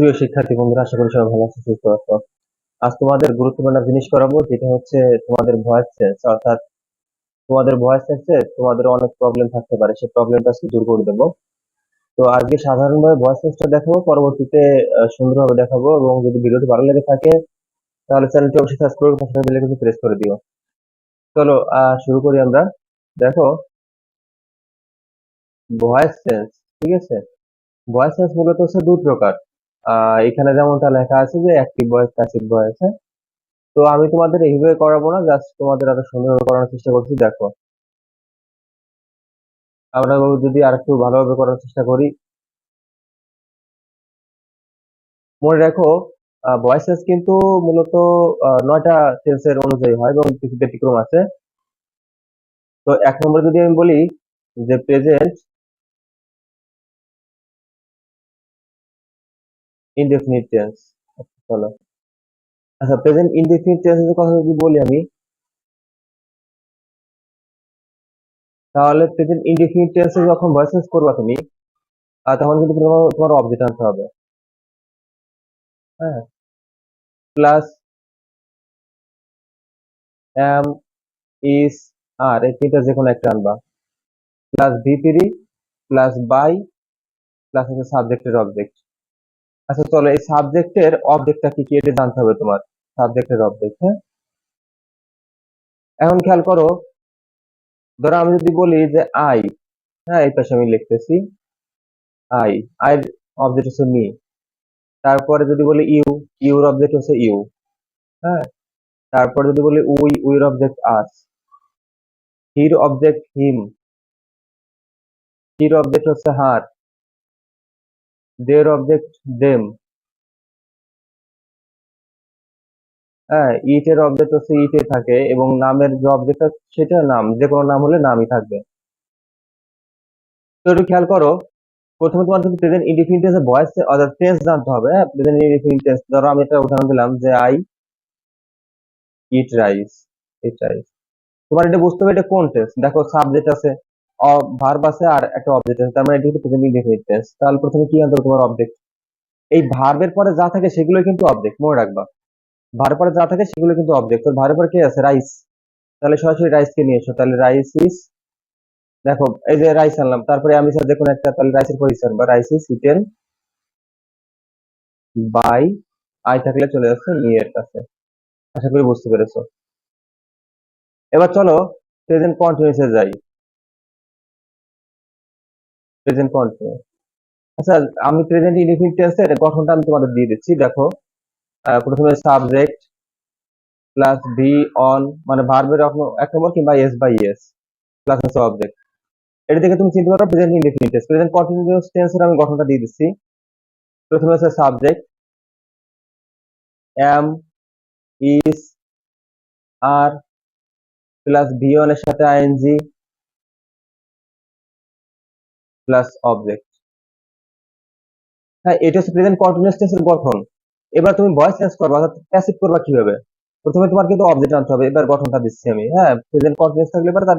সুপ্রিয় শিক্ষার্থী বন্ধুরা, আশা করি সবাই ভালো আছো সুস্থ আছো আজ তোমাদের গুরুত্বপূর্ণ জিনিস করাবো, যেটা হচ্ছে তোমাদের ভয়েস চেঞ্জ অর্থাৎ তোমাদের ভয়েস চেঞ্জে তোমাদের অনেক প্রবলেম থাকতে পারে, সেই প্রবলেমটা আজকে দূর করে দেবো। তো আজকে সাধারণভাবে ভয়েস চেঞ্জটা দেখাবো, পরবর্তীতে সুন্দরভাবে দেখাবো এবং যদি ভিডিওটি ভালো লেগে থাকে, তাহলে চ্যানেলটি অবশ্যই সাবস্ক্রাইব করে বেল আইকনটি প্রেস করে দিও। চলো শুরু করি আমরা। দেখো ভয়েস চেঞ্জ ঠিক আছে? ভয়েস চেঞ্জ মূলত হচ্ছে দুই প্রকার। এখানে যেমনটা লেখা আছে যে অ্যাক্টিভ ভয়েস প্যাসিভ ভয়েস তো আমি তোমাদের এইভাবে করাবো না জাস্ট তোমাদের আরও সুন্দরভাবে করানোর চেষ্টা করছি, দেখো। আমরা যদি আরেকটু ভালোভাবে করার চেষ্টা করি। মনে রাখো ভয়েসেস কিন্তু মূলত নয়টা টেন্সের অনুযায়ী হয়, এবং কিছু ব্যতিক্রম আছে। তো এক নম্বরে যদি আমি বলি যে প্রেজেন্ট ইনডেফিনিট টেন্স চলো। আচ্ছা প্রেজেন্ট ইনডেফিনিট টেন্সের কথা যদি বলি আমি, তাহলে প্রেজেন্ট ইনডেফিনিট টেন্সে যখন ভয়েসেস করবা তুমি তখন কিন্তু তোমার তোমার অবজেক্ট আনতে হবে। হ্যাঁ? প্লাস এম ইস আর এই তিনটা যে কোনো একটা আনবা। Plus V three plus by plus হচ্ছে সাবজেক্টের অবজেক্ট আচ্ছা চলো এই সাবজেক্টের অবজেক্টটা কি কি এটা জানতে হবে তোমার? সাবজেক্টের অবজেক্ট হ্যাঁ? এখন খেয়াল করো, ধরো আমি যদি বলি যে আই হ্যাঁ এই পাশে আমি লিখতেছি আই আইর অবজেক্ট হচ্ছে মি তারপরে যদি বলি ইউ ইউর অবজেক্ট হচ্ছে ইউ হ্যাঁ? তারপরে যদি বলি we উইর object us হির object him হির object হচ্ছে হার দের অবজেক্ট দেম হ্যাঁ ইটের অবজেক্ট হচ্ছে ইটে থাকে এবং নামের যে অবজেক্ট সেটা নাম, যে কোনো নাম হলে নামই থাকবে। তো একটু খেয়াল করো, প্রথমে তোমার কিন্তু প্রেজেন্ট ইনডিফিনিট টেন্সের ভয়েস অর্থাৎ টেন্স জানতে হবে হ্যাঁ? প্রেজেন্ট ইনডিফিনিট টেন্স ধরো আমি একটা উদাহরণ দিলাম যে I eat rice eat rice তোমার এটা বুঝতে হবে এটা কোন টেন্স দেখো সাবজেক্ট আছে। ভার্ব আছে আর একটা অবজেক্ট আছে, তার মানে এটা কিন্তু প্রেজেন্ট ইনডিফিনিট টেন্স তাহলে প্রথমে কি আনতে তোমার অবজেক্ট এই ভার্বের পরে যা থাকে সেগুলো কিন্তু অবজেক্ট মনে রাখবা। ভার্বের পরে যা থাকে সেগুলো কিন্তু অবজেক্ট তো ভার্বের পরে কি আছে? রাইস তাহলে সরাসরি রাইস কে নিয়ে এসো। তাহলে রাইস ইস দেখো, এই যে রাইস আনলাম, তারপরে আমি স্যার দেখুন একটা, তাহলে রাইসের ইস আনবা। Rice is eaten by I থাকলে চলে যাচ্ছে নিয়ের কাছে। আশা করি বুঝতে পেরেছ। এবার চলো প্রেজেন্ট কন্টিনিউসে যাই। প্রেজেন্ট কন্টিনিউস আচ্ছা আমি প্রেজেন্ট ইনডিফিনিট টেন্সের গঠনটা আমি তোমাদের দিয়ে দিচ্ছি, দেখো। প্রথমে সাবজেক্ট প্লাস বি অন মানে ভার্বের এক নম্বর কিংবা এস বাই এস প্লাস হচ্ছে অবজেক্ট এটা থেকে তুমি চিন্তা করো present indefinite tense present continuous টেন্সের আমি গঠনটা দিয়ে দিচ্ছি। প্রথমে হচ্ছে subject am is are plus V one এর সাথে আইএনজি প্লাস অবজেক্ট হ্যাঁ এটা হচ্ছে প্রেজেন্ট কন্টিনিউয়াস টেন্সের গঠন। এবার তুমি ভয়েস চেঞ্জ করবা, অর্থাৎ প্যাসিভ করবা কীভাবে? প্রথমে তোমার কিন্তু অবজেক্ট আনতে হবে, এবার গঠনটা দিচ্ছি আমি হ্যাঁ? প্রেজেন্ট কন্টিনিউয়াস থাকলে এবার তার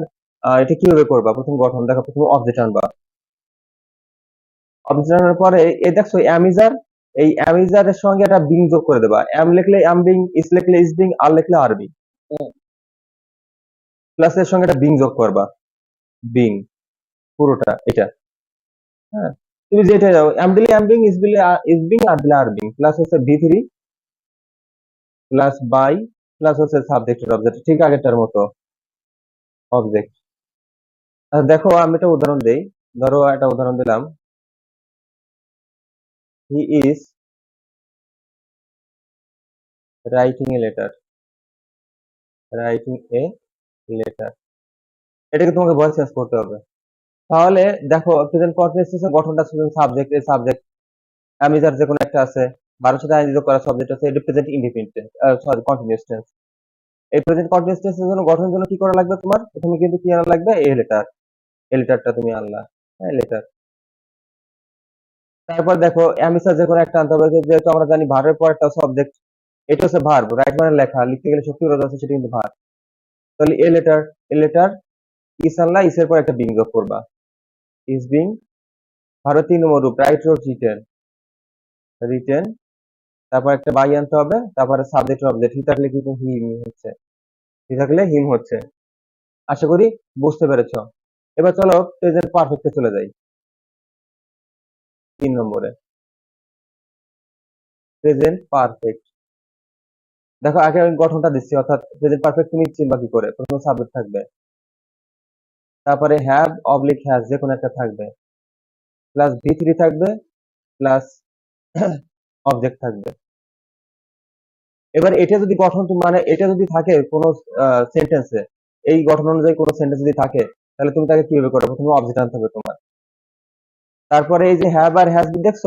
এটা কীভাবে করবা? প্রথম গঠন, দেখো, প্রথমে অবজেক্ট আনবা। অবজেক্ট আনার পরে এই দেখছ অ্যামিজার এই অ্যামিজারের সঙ্গে একটা বিং যোগ করে দেবা। এম লিখলে এম বিং ইস লিখলে ইস বিং আর লিখলে আর বিং প্লাস এর সঙ্গে একটা বিং যোগ করবা। বিং পুরোটা, এটা। হ্যাঁ তুমি যেটা যাও এম দিলে এম বিং ইস দিলে ইস বিং আর দিলে আর বিং প্লাস হচ্ছে V three plus by plus হচ্ছে সাবজেক্টের অবজেক্ট ঠিক আগেরটার মতো অবজেক্ট আচ্ছা দেখো, আমি একটা উদাহরণ দেই, ধরো একটা উদাহরণ দিলাম। He is writing a letter writing a letter এটাকে তোমাকে ভয়েস চেঞ্জ করতে হবে। তাহলে দেখো প্রেজেন্ট কন্টিনিউয়াস গঠনটা ছিল সাবজেক্ট এ সাবজেক্ট অ্যামিজার যে কোনো একটা আছে, বারোর সাথে আইন করা সাবজেক্ট আছে, এটা present independent sorry continuous tense এই প্রেজেন্ট কন্টিনিউয়াস টেন্সের জন্য গঠনের জন্য কি করা লাগবে তোমার? প্রথমে কিন্তু কি আনা লাগবে? এ লেটার এ লেটারটা তুমি আনলা হ্যাঁ লেটার তারপর দেখো অ্যামিসার যে কোনো একটা আনতে হবে যেহেতু আমরা জানি ভার্বের পর একটা সাবজেক্ট এটা হচ্ছে ভার্ব রাইট মানে লেখা, লিখতে গেলে শক্তি রোধ আছে, সেটা কিন্তু ভার্ব তাহলে এ লেটার এ লেটার ইস আনলা ইসের পর একটা বিং করবা। ইস বিং ভারত তিন নম্বর রূপ রাইট রোড রিটেন রিটেন তারপর একটা বাই আনতে হবে, তারপরে সাবজেক্ট অবজেক্ট হি থাকলে কিন্তু হিম হচ্ছে হি থাকলে হিম হচ্ছে, আশা করি বুঝতে পেরেছ, এবার চলো প্রেজেন্ট পারফেক্টে চলে যাই, তিন নম্বরে প্রেজেন্ট পারফেক্ট দেখো আগে আমি গঠনটা দিচ্ছি, অর্থাৎ প্রেজেন্ট পারফেক্ট তুমি চিনবা কি করে, প্রথমে সাবজেক্ট থাকবে তারপরে হ্যাভ অবলিক হ্যাজ যে কোনো একটা থাকবে প্লাস ভি থ্রি থাকবে প্লাস অবজেক্ট থাকবে। এবার এটা যদি গঠন মানে এটা যদি থাকে কোনো সেন্টেন্সে এই গঠন অনুযায়ী কোনো সেন্টেন্স যদি থাকে, তাহলে তুমি তাকে কীভাবে করবে? প্রথমে অবজেক্ট আনতে হবে তোমার। তারপরে এই যে হ্যাভ আর হ্যাজ দেখছ?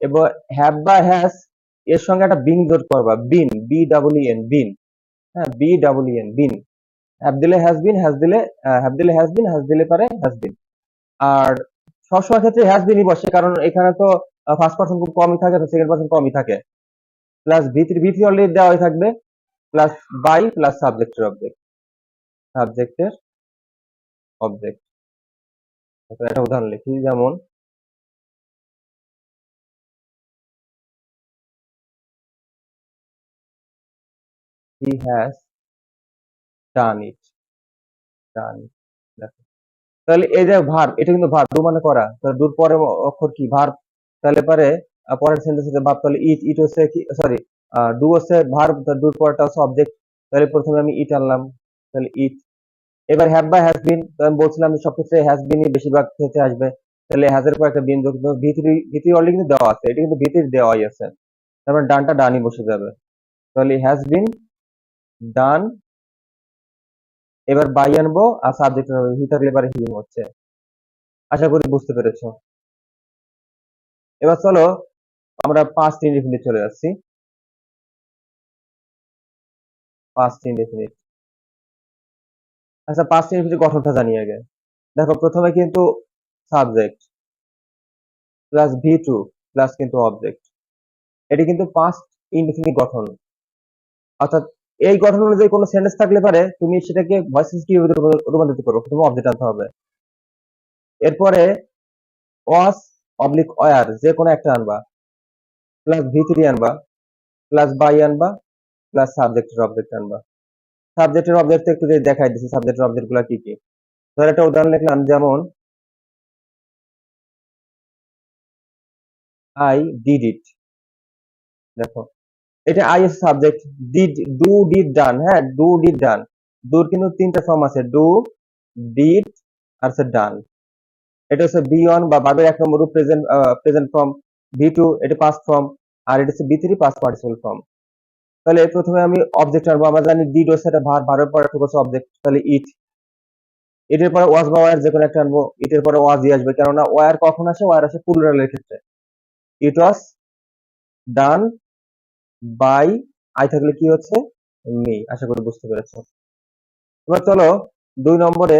এবার হ্যাভ বা হ্যাজ এর সঙ্গে একটা বিন যোগ করবা, been B double N been. হ্যাঁ B double N been. Have দিলে হ্যাজ বিন হ্যাজ দিলে হ্যাভ দিলে হ্যাজ বিন হ্যাজ দিলে পারে হ্যাজ বিন আর সবসময় ক্ষেত্রে হ্যাজ বিনই বসে, কারণ এখানে তো ফার্স্ট পার্সন খুব কমই থাকে, তো সেকেন্ড পার্সন কমই থাকে। Plus V three V three already দেওয়াই থাকবে প্লাস বাই প্লাস সাবজেক্টের অবজেক্ট সাবজেক্টের অবজেক্ট একটা উদাহরণ লিখি, যেমন he has it done it দেখো। তাহলে এই যে ভার্ব এটা কিন্তু ভার্ব মানে করা। তাহলে ডুর পরে অক্ষর কি? ভার্ব তাহলে পরে পরের ভার্ব তাহলে ইট ইট হচ্ছে কি সরি ডু হচ্ছে ভার্ব হচ্ছে অবজেক্ট তাহলে প্রথমে আমি ইট আনলাম, তাহলে ইট এবার হ্যাভ বা হ্যাজ বিন আমি বলছিলাম যে সবক্ষেত্রে হ্যাজ বিনই বেশিরভাগ ক্ষেত্রে আসবে। তাহলে হ্যাজের পর একটা বিন ভিতরি ভিতরি অলরেডি কিন্তু দেওয়া আছে, এটা কিন্তু ভিতরি দেওয়াই আছে। তারপর ডানটা ডানই বসে যাবে। তাহলে হ্যাজ বিন ডান এবার বাই আনব আর সাবজেক্ট হি থাকলে এবার হিম হচ্ছে। আশা করি বুঝতে পেরেছ। এবার চলো আমরা পাঁচটি ইনডিফিনিট চলে যাচ্ছি। পাঁচটি ইনডিফিনিট আচ্ছা পাঁচটি ইনডিফিনিট গঠনটা জানি আগে। দেখো, প্রথমে কিন্তু subject plus V two plus কিন্তু অবজেক্ট এটি কিন্তু পাঁচ ইনডিফিনিট গঠন। অর্থাৎ এই গঠন অনুযায়ী কোনো সেন্টেন্স থাকলে পারে, তুমি সেটাকে ভয়েস কীভাবে রূপান্তরিত করব? প্রথমে অবজেক্ট আনতে হবে। এরপরে ওয়াস অবলিক ওয়ার যে কোনো একটা আনবা। প্লাস ভি থ্রি আনবা প্লাস বাই আনবা প্লাস সাবজেক্টের অবজেক্ট আনবা। সাবজেক্টের অবজেক্ট একটু যদি দেখাই দিচ্ছি সাবজেক্টের অবজেক্টগুলা কি কি? ধর একটা উদাহরণ লিখলাম, যেমন আই ডিড ইট দেখো এটা I S subject did do did done হ্যাঁ ডু ডিড ডান ডুর কিন্তু তিনটা ফর্ম আছে। ডু ডিড আর হচ্ছে ডান এটা হচ্ছে বি ওয়ান বা ভার্বের এক নম্বর present present form V two এটা পাস্ট ফর্ম আর এটা হচ্ছে V three past participle form তাহলে প্রথমে আমি অবজেক্ট আনব। আমরা জানি ডিড হচ্ছে একটা ভার ভার্বের পরে একটা হচ্ছে অবজেক্ট তাহলে ইট এটার পরে ওয়াজ বা ওয়ার যে কোনো একটা আনব। ইটের পরে ওয়াজই আসবে। কেননা ওয়ার কখন আসে? ওয়ার আসে প্লুরালের ক্ষেত্রে। ইট ওয়াজ ডান বাই, আই থাকলে কি হচ্ছে? মি আশা করি বুঝতে পেরেছ। এবার চলো দুই নম্বরে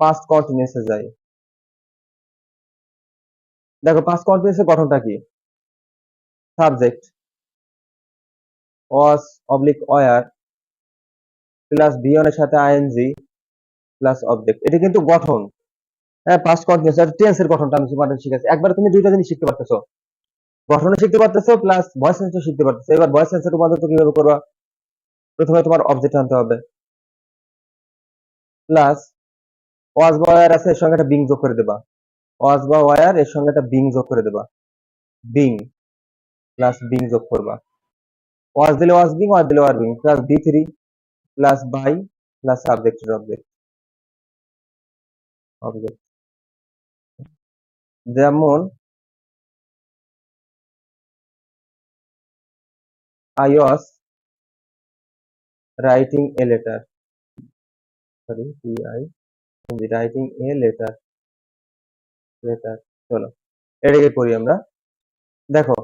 পাস্ট কন্টিনিউসে যাই। দেখো পাস্ট কন্টিনিউসের গঠনটা কি? Subject was oblique were plus V এর সাথে আইএনজি প্লাস অবজেক্ট এটা কিন্তু গঠন। হ্যাঁ পাস্ট কন্টিনিউস আর টেন্সের গঠনটা আমি তোমাদের শিখেছি। একবার তুমি দুইটা জিনিস শিখতে পারতেছো। গঠনে শিখতে পারতেছো প্লাস ভয়েস সেন্সও শিখতে পারতেছো। এবার ভয়েস সেন্সের রূপান্তর কীভাবে করবা? প্রথমে তোমার অবজেক্ট আনতে হবে। প্লাস ওয়াজ বা ওয়ার আছে, এর সঙ্গে একটা বিং যোগ করে দেবা। ওয়াজ বা ওয়ার, এর সঙ্গে একটা বিং যোগ করে দেবা। বিং প্লাস বিং যোগ করবা। ওয়াজ দিলে ওয়াজ বিং ওয়াজ দিলে were being plus V three plus by plus সাবজেক্টের অবজেক্ট অবজেক্ট যেমন I was writing a letter. Sorry, P I writing a letter. letter. চলো এটাকে করি আমরা। দেখো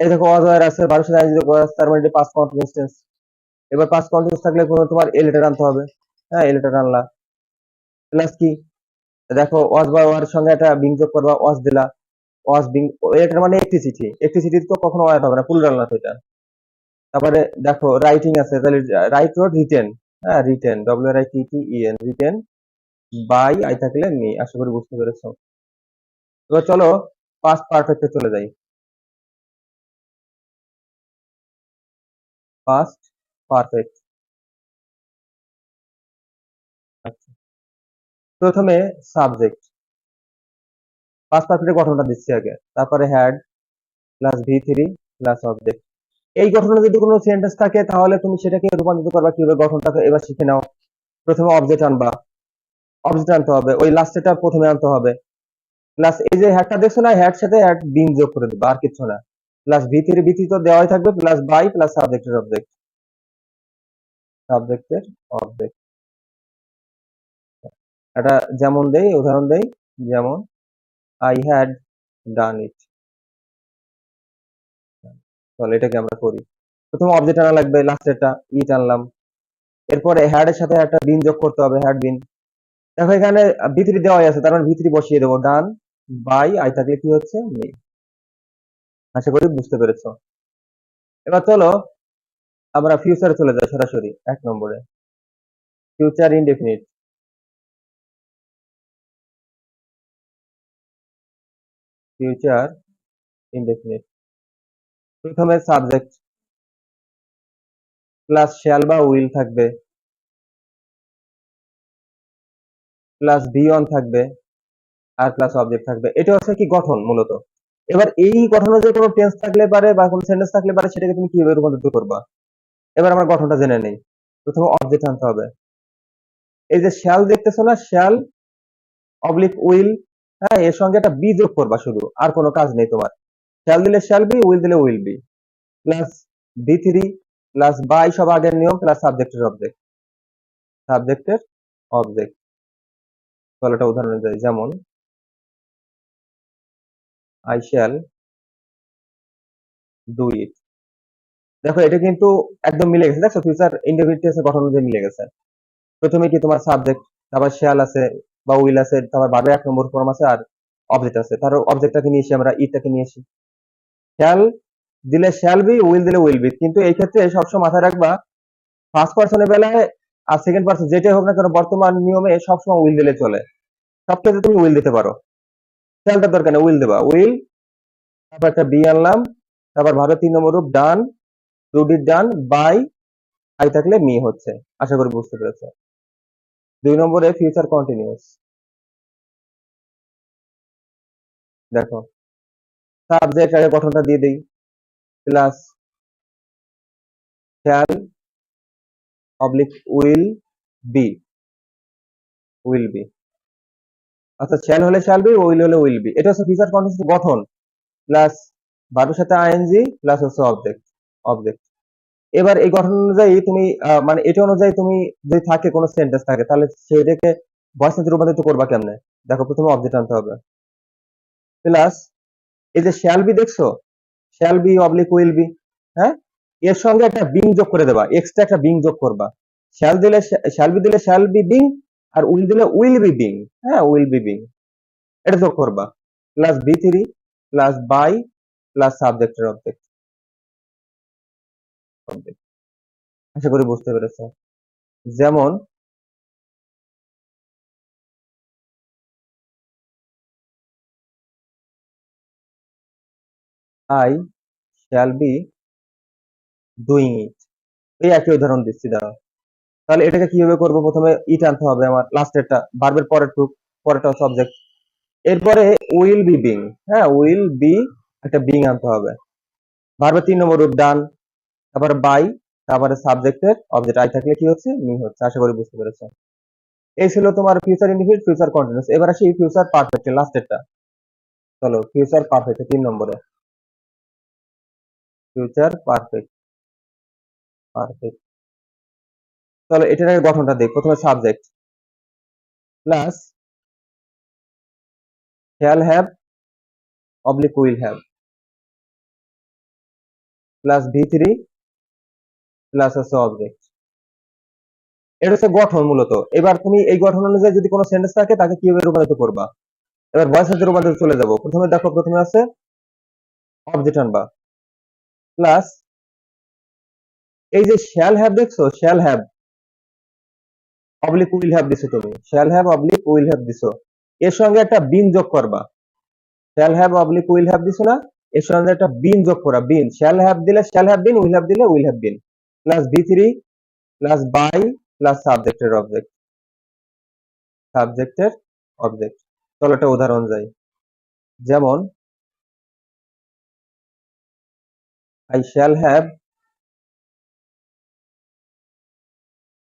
এই দেখো অজয়ের আছে বারোশো সাথে আইনজি তার মানে পাঁচ কন্টিনিউস এবার পাঁচ কন্টিনিউস থাকলে কোনো তোমার এ লেটার আনতে হবে। হ্যাঁ এ লেটার আনলা। প্লাস কি? দেখো ওয়াজ বা ওয়ার সঙ্গে একটা বিং যোগ করবা ওয়াজ দিলা। ওয়াজ বিং এটার মানে একটি চিঠি। একটি চিঠি তো কখনো ওয়ার হবে না প্লুরাল না তো এটা তারপরে দেখো রাইটিং আছে, তাহলে রাইট রোড রিটেন হ্যাঁ written W R I T T E N written by I থাকলে মি আশা করি বুঝতে পেরেছ। এবার চলো পাস্ট পারফেক্টে চলে যাই। পাস্ট পারফেক্ট আচ্ছা। প্রথমে সাবজেক্ট পাস্ট পারফেক্টের গঠনটা দিচ্ছি আগে। তারপরে had plus V three plus object এই গঠনে যদি কোনো সেন্টেন্স থাকে, তাহলে তুমি সেটাকে রূপান্তরিত করবা কীভাবে গঠনটাকে, এবার শিখে নাও। প্রথমে অবজেক্ট আনবা। অবজেক্ট আনতে হবে। ওই লাস্টেটা প্রথমে আনতে হবে। প্লাস এই যে হ্যাডটা দেখছ না হ্যাড সাথে হ্যাড বিন যোগ করে দিবা, আর কিছু না। Plus V three V three তো দেওয়াই থাকবে প্লাস বাই প্লাস সাবজেক্টের অবজেক্ট সাবজেক্টের অবজেক্ট এটা যেমন দেই, উদাহরণ দেই, যেমন আই হ্যাড ডান ইট তাহলে এটাকে আমরা করি। প্রথমে অবজেক্ট আনা লাগবে লাস্টেরটা ইট আনলাম। এরপরে হ্যাড এর সাথে একটা বিন যোগ করতে হবে হ্যাড বিন দেখো এখানে ভিতরি দেওয়াই আছে, তার মানে ভিতরি বসিয়ে দেবো। ডান বাই আই থাকলে কি হচ্ছে? মি আশা করি বুঝতে পেরেছ। এবার চলো আমরা ফিউচারে চলে যাই সরাসরি, এক নম্বরে। ফিউচার ইনডেফিনিট ফিউচার ইনডেফিনিট প্রথমে সাবজেক্ট প্লাস শ্যাল বা উইল থাকবে প্লাস বি অন থাকবে, আর প্লাস অবজেক্ট থাকবে। এটা হচ্ছে কি গঠন মূলত। এবার এই গঠনে যে কোনো টেন্স থাকলে পারে বা কোনো সেন্টেন্স থাকলে পারে, সেটাকে তুমি কীভাবে রূপান্তরিত করবা? এবার আমরা গঠনটা জেনে নেই। প্রথমে অবজেক্ট আনতে হবে। এই যে শ্যাল দেখতেছো না শ্যাল অবলিক উইল হ্যাঁ এর সঙ্গে একটা বি যোগ করবা শুধু, আর কোনো কাজ নেই তোমার। শ্যাল দিলে শ্যাল বি উইল দিলে will be plus V three plus by সব আগের নিয়ম প্লাস সাবজেক্টের অবজেক্ট সাবজেক্টের অবজেক্ট তাহলে একটা উদাহরণ যাই যেমন আই শ্যাল ডু ইট দেখো, এটা কিন্তু একদম মিলে গেছে। দেখো ফিউচার ইন্ডিভিজুয়াল গঠন অনুযায়ী মিলে গেছে। প্রথমে কি তোমার সাবজেক্ট তারপর শ্যাল আছে, বা উইল আছে, তারপর ভাবে এক নম্বর ফর্ম আছে, আর অবজেক্ট আছে। তার অবজেক্টটাকে নিয়ে এসে আমরা ইটটাকে নিয়ে আসি। শ্যাল দিলে শ্যাল বি উইল দিলে উইল বি কিন্তু এই ক্ষেত্রে সবসময় মাথায় রাখবা ফার্স্ট পার্সনের বেলায় আর সেকেন্ড পার্সন যেটাই হোক না কেন, বর্তমান নিয়মে সবসময় উইল দিলে চলে। সব ক্ষেত্রে তুমি উইল দিতে পারো। শ্যালটার দরকার নেই উইল দেবা। উইল তারপর একটা বি আনলাম, তারপর ভাবে তিন নম্বর রূপ done to D done by I থাকলে মি হচ্ছে। আশা করি বুঝতে পেরেছ। দুই নম্বরে ফিউচার কন্টিনিউয়াস দেখো। সাবজেক্ট আগে গঠনটা দিয়ে দেই। Plus shall oblique will be will be আচ্ছা শ্যাল হলে শ্যাল বি উইল হলে উইল বি এটা হচ্ছে ফিউচার কন্টিনিউয়াস গঠন। প্লাস ভার্বের সাথে আইএনজি প্লাস হচ্ছে অবজেক্ট অবজেক্ট এবার এই গঠন অনুযায়ী তুমি মানে এটা অনুযায়ী তুমি যদি থাকে কোনো সেন্টেন্স থাকে, তাহলে সেটাকে ভয়েস রূপান্তরিত করবা কেমনে? দেখো, প্রথমে অবজেক্ট আনতে হবে। প্লাস এই যে শ্যাল বি দেখছ? Shall be oblique will be হ্যাঁ? এর সঙ্গে একটা বিং যোগ করে দেবা এক্সট্রা একটা বিং যোগ করবা। শ্যাল দিলে শ্যাল বি দিলে শ্যাল বি বিং আর উইল দিলে উইল বি বিং হ্যাঁ? উইল বি বিং এটা যোগ করবা। Plus V three plus by plus সাবজেক্টের অবজেক্ট আশা করি বুঝতে পেরেছ। যেমন I shall be doing it এই একই উদাহরণ দিচ্ছি, দাঁড়াও। তাহলে এটাকে কীভাবে করব? প্রথমে ইট আনতে হবে, আমার লাস্টেরটা ভার্বের পরের টুক পরেরটা সাবজেক্ট এরপরে উইল বি বিং হ্যাঁ উইল বি একটা বিং আনতে হবে। ভার্বের তিন নম্বর রূপ ডান তারপরে বাই তারপরে সাবজেক্টের অবজেক্ট আই থাকলে কি হচ্ছে? মি হচ্ছে, আশা করি বুঝতে পেরেছ। এই ছিল তোমার ফিউচার ইন্ডিফিট ফিউচার কন্টিনিউস এবার আসি ফিউচার পারফেক্ট লাস্টেরটা চলো ফিউচার পারফেক্ট তিন নম্বরে। ফিউচার পারফেক্ট পারফেক্ট চলো এটার আগে গঠনটা দেখ, প্রথমে subject plus shall have oblique will have plus V three plus হচ্ছে অবজেক্ট এটা হচ্ছে গঠন মূলত। এবার তুমি এই গঠন অনুযায়ী যদি কোনো সেন্টেন্স থাকে, তাকে কীভাবে রূপান্তরিত করবা? এবার ভয়েস রূপান্তরিত চলে যাব। প্রথমে দেখো, প্রথমে আছে অবজেক্ট আনবা প্লাস এই যে শ্যাল হ্যাভ দেখছ shall have oblique will have দিছো তুমি। Shall have oblique will have দিছো। এর সঙ্গে একটা বিন যোগ করবা। Shall have oblique will have দিছো না? এর সঙ্গে একটা বিন যোগ করা বিন শ্যাল হ্যাভ দিলে shall have been will have দিলে will have been plus V three plus by plus সাবজেক্টের অবজেক্ট সাবজেক্টের অবজেক্ট চলো একটা উদাহরণ যাই। যেমন I shall have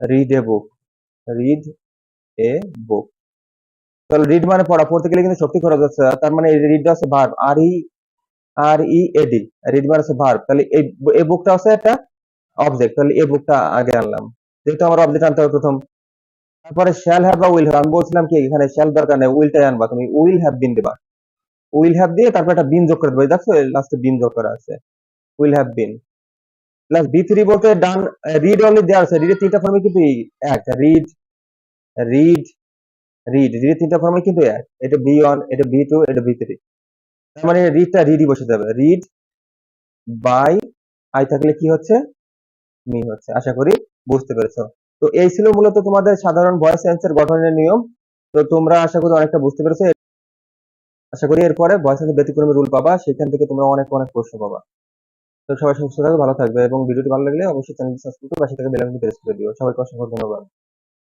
read a book read a book তাহলে রিড মানে পড়া। পড়তে গেলে কিন্তু শক্তি খরচ হচ্ছে তার মানে রিড হচ্ছে ভার্ব আর ই আর ই এডি রিড মানে হচ্ছে ভার্ব তাহলে এই এই বুকটা হচ্ছে একটা অবজেক্ট তাহলে এই বুকটা আগে আনলাম। যেহেতু আমার অবজেক্ট আনতে হবে প্রথম। তারপরে শ্যাল হ্যাভ বা উইল হ্যাভ আমি বলছিলাম কি, এখানে শ্যাল দরকার নেই। উইলটাই আনবা। তুমি উইল হ্যাভ বিন দিবা। উইল হ্যাভ দিয়ে তারপর একটা বিন যোগ করে দেবে। দেখছ লাস্টে বিন যোগ করা আছে। Will have been plus V three বলতে ডান রিড অনলি দেওয়া আছে রিডের তিনটা ফর্মে কিন্তু এক রিড রিড রিড রিডের তিনটা ফর্মে কিন্তু এক এটা বি ওয়ান এটা বি টু এটা বি থ্রি তার মানে রিডটা রিডই বসে যাবে। রিড বাই আই থাকলে কি হচ্ছে? মি হচ্ছে। আশা করি বুঝতে পেরেছ। তো এই ছিল মূলত তোমাদের সাধারণ ভয়েস সেন্সের গঠনের নিয়ম। তো তোমরা আশা করি অনেকটা বুঝতে পেরেছ। আশা করি এরপরে ভয়েস সেন্সের ব্যতিক্রমী রুল পাবা। সেখান থেকে তোমরা অনেক অনেক প্রশ্ন পাবা। তো সবাই সুস্থ থাকবে ভালো থাকবে এবং ভিডিওটি ভালো লাগলে অবশ্যই চ্যানেলটি সাবস্ক্রাইব করে পাশে থেকে বেল আইকনটি প্রেস করে দিও। সবাইকে অসংখ্য ধন্যবাদ।